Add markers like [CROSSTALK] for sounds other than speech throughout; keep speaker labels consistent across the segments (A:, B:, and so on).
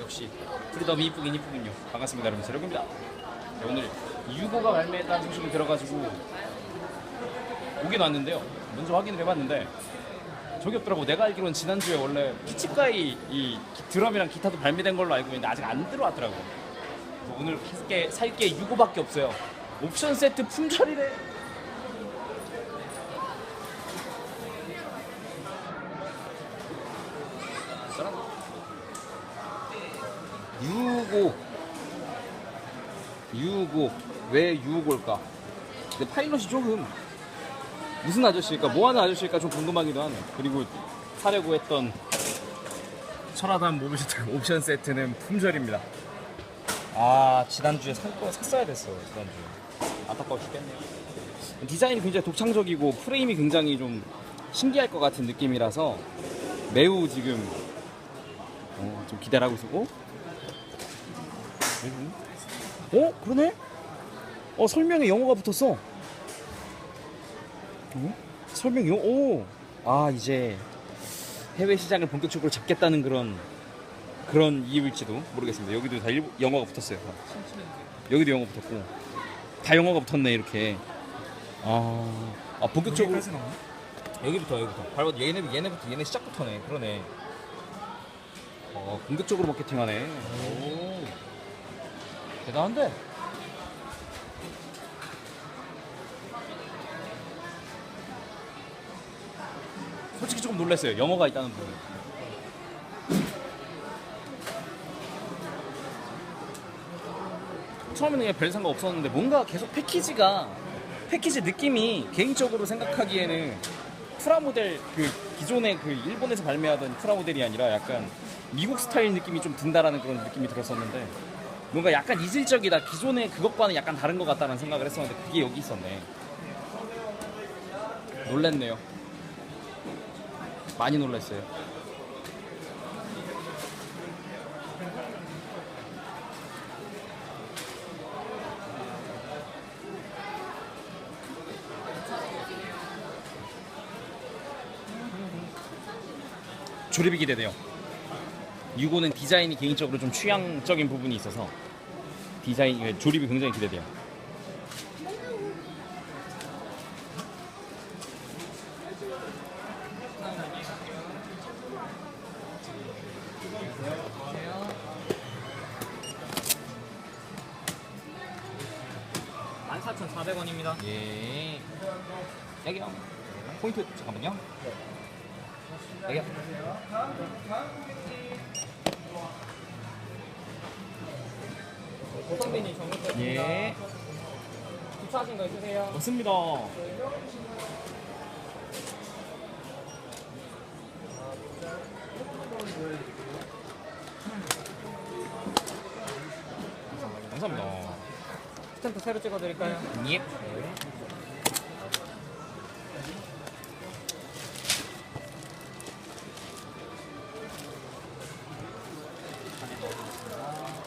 A: 역시 프리덤이 이쁘긴 이쁘군요. 반갑습니다, 여러분. 세력입니다. 네, 오늘 유고가 발매했다는 소식이 들어가지고 오긴 왔는데요. 먼저 확인을 해봤는데 저기 없더라고. 내가 알기로는 지난주에 원래 피치가이 이 기- 드럼이랑 기타도 발매된 걸로 알고 있는데 아직 안 들어왔더라고. 그래서 오늘 살게 살게 유고밖에 없어요. 옵션 세트 품절이래. 유고 유고 왜 유고일까? 근데 파일럿이 조금 무슨 아저씨일까? 뭐 하는 아저씨일까 좀 궁금하기도 하네. 그리고 사려고 했던 모빌 세트 [LAUGHS] 옵션 세트는 품절입니다. 아 지난주에 살거 샀어야 됐어요. 지난주에 안타까워 죽겠네요. 디자인이 굉장히 독창적이고 프레임이 굉장히 좀 신기할 것 같은 느낌이라서 매우 지금 어, 좀 하고 있고 어? 그러네? 어 설명에 영어가 붙었어. 어? 설명 영어 오! 아 이제 해외 시장을 본격적으로 잡겠다는 그런 그런 이유일지도 모르겠습니다. 여기도 다 일부, 영어가 붙었어요. 여기도 영어 붙었고. 다 영어가 붙었네 이렇게. 아, 아 본격적으로 여기부터 여기부터. 바로 얘네 얘네부터 얘네 시작부터네. 그러네. 어 공격적으로 마케팅하네. 오 대단한데? 솔직히 조금 놀랐어요. 영어가 있다는 부분. 처음에는 그냥 별 생각 없었는데 뭔가 계속 패키지가 패키지 느낌이 개인적으로 생각하기에는 프라모델 그 기존의 그 일본에서 발매하던 프라모델이 아니라 약간 미국 스타일 느낌이 좀 든다라는 그런 느낌이 들었었는데 뭔가 약간 이질적이다. 기존의 그것과는 약간 다른 것 같다는 생각을 했었는데 그게 여기 있었네. 놀랬네요. 많이 놀랐어요. 조립이 기대돼요. 유고는 디자인이 개인적으로 좀 취향적인 부분이 있어서 디자인 예, 조립이 굉장히 기대돼요.
B: 원입니다
A: 예. 여기요. 포인트 잠깐만요. 여기요.
B: 고선배님 정리
A: 예.
B: 주차하신 거 있으세요?
A: 맞습니다. 감사합니다.
B: 스탬프 새로 찍어드릴까요?
A: 예. 네,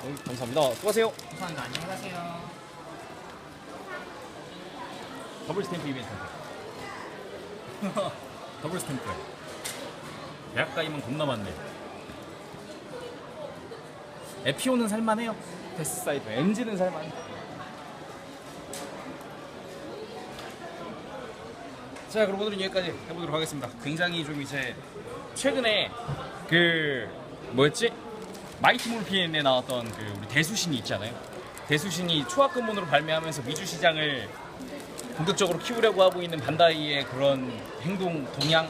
A: 감사합니다. 수고하세요.
B: 감사합니다. 안녕히 가세요.
A: 더블 스탬프 이벤트. [LAUGHS] 더블 스탬프. 약가이면 겁나 많네. 에피오는 살만해요. 데스 사이드. 엔진은 살만. 자, 그럼 오늘은 여기까지 해보도록 하겠습니다. 굉장히 좀 이제 최근에 그 뭐였지? 마이티 몰피엔에 나왔던 그 우리 대수신이 있잖아요. 대수신이 초합근본으로 발매하면서 미주 시장을 본격적으로 키우려고 하고 있는 반다이의 그런 행동 동향이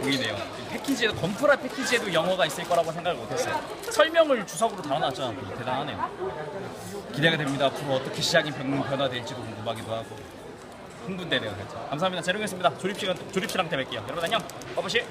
A: 보이네요. 패키지에 건프라 패키지에도 영어가 있을 거라고 생각을 못했어요. 설명을 주석으로 달아놨잖아. 대단하네요. 기대가 됩니다. 앞으로 어떻게 시장이 변- 변화될지도 궁금하기도 하고 흥분되네요. 진짜. 감사합니다. 재롱이었습니다. 조립 시간 조립 시랑 때 뵐게요. 여러분 안녕. 버버시.